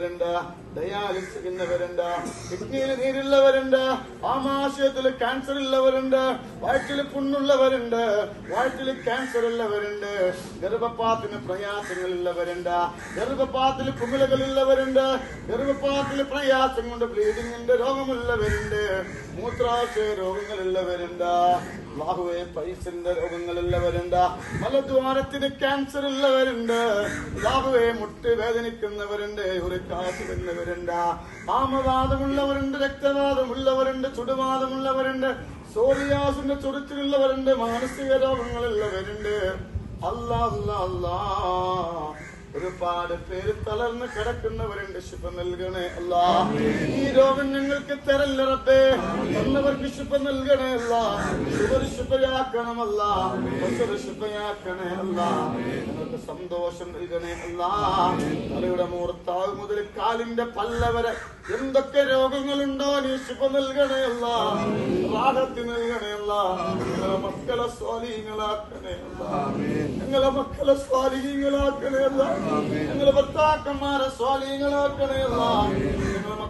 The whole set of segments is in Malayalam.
ചെയ്യുന്നവരുണ്ട് ഡയാലിസ് ചെയ്യുന്നവരുണ്ട് കിഡ്നിയിൽ നീരുള്ളവരുണ്ട് ആമാശയത്തിൽ ക്യാൻസർ ഉള്ളവരുണ്ട് വയറ്റിൽ പുണ്ണുള്ളവരുണ്ട് വയറ്റിൽ ക്യാൻസർ ഉള്ളവരുണ്ട് ഗർഭപാത്തിന് പ്രയാസങ്ങൾ ഉള്ളവരുണ്ട് ഗർഭപാത്തിൽ കുമിളകൾ ഉള്ളവരുണ്ട് ഗർഭപാത്തിൽ പ്രയാസം കൊണ്ട് ബ്ലീഡിങ്ങിന്റെ രോഗമുള്ളവരുണ്ട് മൂത്രാശയ രോഗങ്ങളുള്ളവരുണ്ട് ബാഹുവെ പൈസന്റെ രോഗങ്ങളുള്ളവരുണ്ട് മലദ്വാരത്തിന് ക്യാൻസർ ഉള്ളവരുണ്ട് ബാഹുവെ മുട്ട് വേദനിക്കുന്നവരുണ്ട് ഉരുക്കാശ് വരുന്നവരുണ്ട് ആമവാദമുള്ളവരുണ്ട് രക്തവാദമുള്ളവരുണ്ട് ചുടുവാദമുള്ളവരുണ്ട് സോറിയാസിന്റെ ചുരുത്തിലുള്ളവരുണ്ട് മാനസിക രോഗങ്ങളുള്ളവരുണ്ട്. അല്ലാ അല്ലാ അല്ലാ. ഒരുപാട് പേര് തളർന്ന് കിടക്കുന്നവരുണ്ട് ശുഭ നൽകണേ അല്ല. ഈ രോഗം ഞങ്ങൾക്ക് തരല്ല റബ്ബേ. ശുഭ നൽകണേ അല്ല. ശുഭർ ശുഭയാക്കണമല്ല ബസർ ശുഭയാക്കണേ അല്ല. ഞങ്ങൾക്ക് സന്തോഷം നൽകണേ അല്ല. തലയുടെ മൂർത്താവ് മുതൽ കാലിന്റെ പല്ല വരെ എന്തൊക്കെ രോഗങ്ങളുണ്ടോ നീ ശുഭ നൽകണേ അല്ല. റാഹത്ത് നൽകണേ അല്ല. മക്കളെ സ്വാധീനങ്ങളാക്കണേ അല്ല. ഞങ്ങളെ മക്കളെ സ്വാധീനങ്ങളാക്കണേ അല്ല. ഞങ്ങളെ ഭർത്താക്കന്മാരെ സ്വാധീനങ്ങളാക്കണേ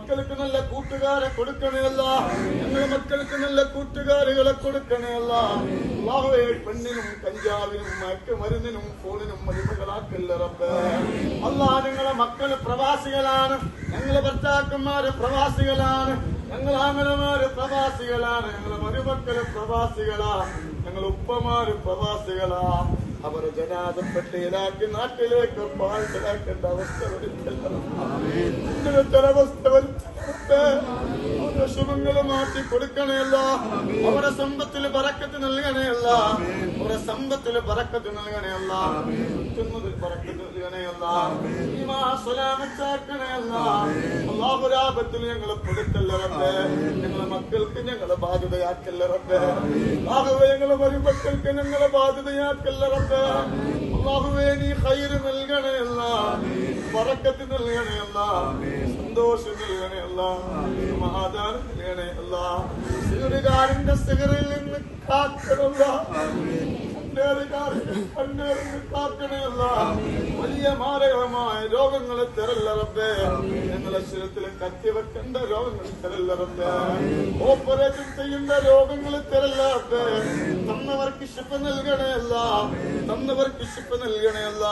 അല്ല ഞങ്ങളെ മക്കൾക്ക് നല്ല കൂട്ടുകാരെ കൊടുക്കണേ അല്ല ഞങ്ങളെ മക്കൾക്ക് നല്ല കൂട്ടുകാരികളെ കൊടുക്കണേ അല്ല അല്ലാഹുവേ പെണ്ണിനും കഞ്ചാവിനും മയക്കുമരുന്നിനും ഫോണിനും അടിമകളാക്കല്ല റബ്ബേ അല്ലാ ഞങ്ങളെ മക്കൾ പ്രവാസികളാണ് ഞങ്ങളെ ഭർത്താക്കന്മാര് പ്രവാസികളാണ് ഞങ്ങൾ ആമലമാര് പ്രവാസികളാണ് ഞങ്ങളെ മരുമക്കൾ പ്രവാസികളാ ഞങ്ങൾ ഉപ്പമാര് പ്രവാസികളാ അവരെ ജനാദപ്പെട്ടയിലാക്കി നാട്ടിലേക്ക് പാഴ്ചലാക്കേണ്ട അവസ്ഥ വരുന്നില്ല. അവസ്ഥ വരുന്നു മാറ്റി കൊടുക്കണേയല്ല. അവരെ സമ്പത്തിൽ പറക്കത്ത് നൽകണേയല്ല. അവരെ സമ്പത്തിൽ പറക്കത്ത് നൽകണേയല്ല. പറക്കത്ത് അള്ളാഹുരാപത്തിൽ ഞങ്ങളെ കൊടുക്കല്ല റബ്ബേ? ഞങ്ങളെ മക്കൾക്ക് ഞങ്ങളെ ബാധ്യതയാക്കല്ല റബ്ബേ? അള്ളാഹുവേ ഞങ്ങളെ മരുമക്കൾക്ക് ഞങ്ങളെ ബാധ്യതയാക്കല്ല റബ്ബേ? അള്ളാഹുവേ നീ ഹൈറ് നൽകണയല്ല. പറക്കത്ത് നൽകണയല്ല. സന്തോഷം നൽകണേയല്ല. സമാധാനം ഒരു സിഗറുകാരന്റെ സിഗറിൽ നിന്ന് കാക്കണമല്ല. വലിയ മാരകമായ രോഗങ്ങളെ തരല്ല റബ്ബേ. ഞങ്ങളെ ശരീരത്തിൽ കത്തിവെക്കേണ്ട രോഗങ്ങൾ തരല്ല റബ്ബേ. ഓപ്പറേഷൻ ചെയ്യേണ്ട രോഗങ്ങൾ തരല്ല റബ്ബേ. തന്നവർക്ക് ശിപ്പ് നൽകണയല്ല. തന്നവർക്ക് ശിപ്പ് നൽകണയല്ല.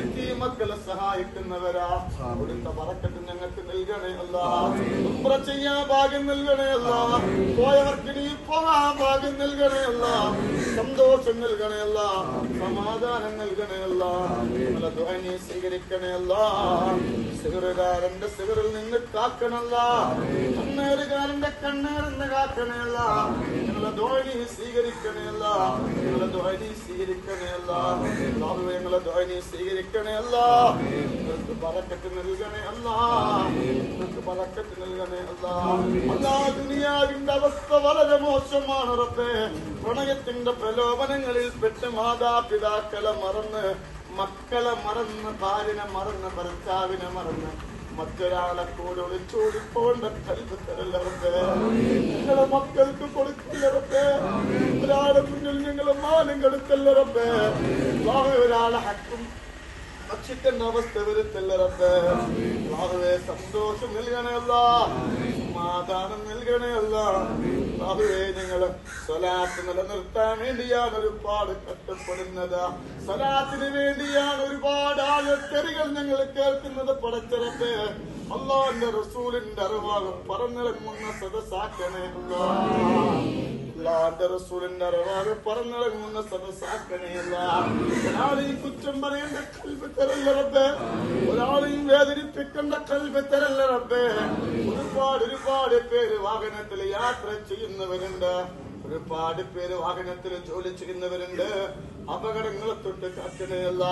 എത്തി മക്കളെ സഹായിക്കുന്നവരാ. അവിടുത്തെ പറക്കത്ത് ഞങ്ങൾക്ക് നൽകണയല്ല. ഉംറ ചെയ്യാൻ ഭാഗ്യം നൽകണയല്ല. പോയവർക്ക് നീ പോകാൻ ഭാഗ്യം നൽകണയല്ല. സന്തോഷം നൽകണയല്ല സമാധാനം നൽകണയല്ല നിങ്ങളെ ദുആ നീ സ്വീകരിക്കണയല്ല സിഗറുകാരന്റെ സിഗറിൽ നിന്ന് കാക്കണല്ല കണ്ണേറുകാരന്റെ കണ്ണേറിന്ന് കാക്കണയല്ല. നിങ്ങളെ ദുആ നീ സ്വീകരിക്കണയല്ല. നിങ്ങളെ ദുആ നീ സ്വീകരിക്കണയല്ല. അല്ലാഹുവേ നിങ്ങളെ ദുആ നീ സ്വീകരിക്കണയല്ല. നിങ്ങൾക്ക് ബറക്കത്ത് നൽകണേ അല്ല നിങ്ങൾക്ക് ബറക്കത്ത് നൽകണേ അല്ല അല്ലാ ദുനിയാവിന്റെ അവസ്ഥ വളരെ മോശമാണ് റബ്ബേ. പ്രണയത്തിന്റെ പ്രലോഭനങ്ങളിൽ പെട്ട് മാതാപിതാക്കളെ മറന്ന് മക്കളെ മറന്ന് ഭാര്യനെ മറന്ന് ഭർത്താവിനെ മറന്ന് മറ്റൊരാളെ കൂടെ ഒളിച്ചോടിപ്പോണ്ട നിങ്ങളെ മക്കൾക്ക് കൊടുക്കില്ലറപ്പേ ഒരാളെ മുന്നിൽ നിങ്ങളെ മാനം അല്ലാഹുവേ, ഒരാളെ ഹക്കും. ഭക്ഷിക്കുന്ന അവസ്ഥ വരുത്തല്ല റബ്ബേ അല്ലാഹുവേ സന്തോഷം നൽകണയല്ല സമാധാനം നൽകണയല്ല അല്ലാഹുവേ ഞങ്ങൾ സ്വലാത്ത് നിലനിർത്താൻ വേണ്ടിയാണ് ഒരുപാട് കഷ്ടപ്പെടുന്നത്. സ്വലാത്തിന് വേണ്ടിയാണ് ഒരുപാട് ആഴത്തെറികൾ ഞങ്ങൾ കേൾക്കുന്നത് പടച്ചിറത്ത് അള്ളാന്റെ റസൂലിന്റെ അറിവാകും പറഞ്ഞിറങ്ങുന്ന സദസ്സാക്കണേ അല്ലാ അള്ളാന്റെ റസൂലിന്റെ അറിവാകെ പറന്നിറങ്ങുന്ന സദസ്സാക്കണേയല്ല ഒരാളെയും കുറ്റം പറയേണ്ട കൽവ് തരല്ല റബ്ബേ. ഒരാളെയും വേദനിപ്പിക്കേണ്ട കൽവ് തരല്ല റബ്ബേ. ഒരുപാട് ഒരുപാട് പേര് വാഹനത്തിൽ യാത്ര ചെയ്യുന്നവരുണ്ട്. ഒരുപാട് പേര് വാഹനത്തിൽ ജോലി ചെയ്യുന്നവരുണ്ട്. അപകടങ്ങളെ തൊട്ട് കാക്കണേയല്ല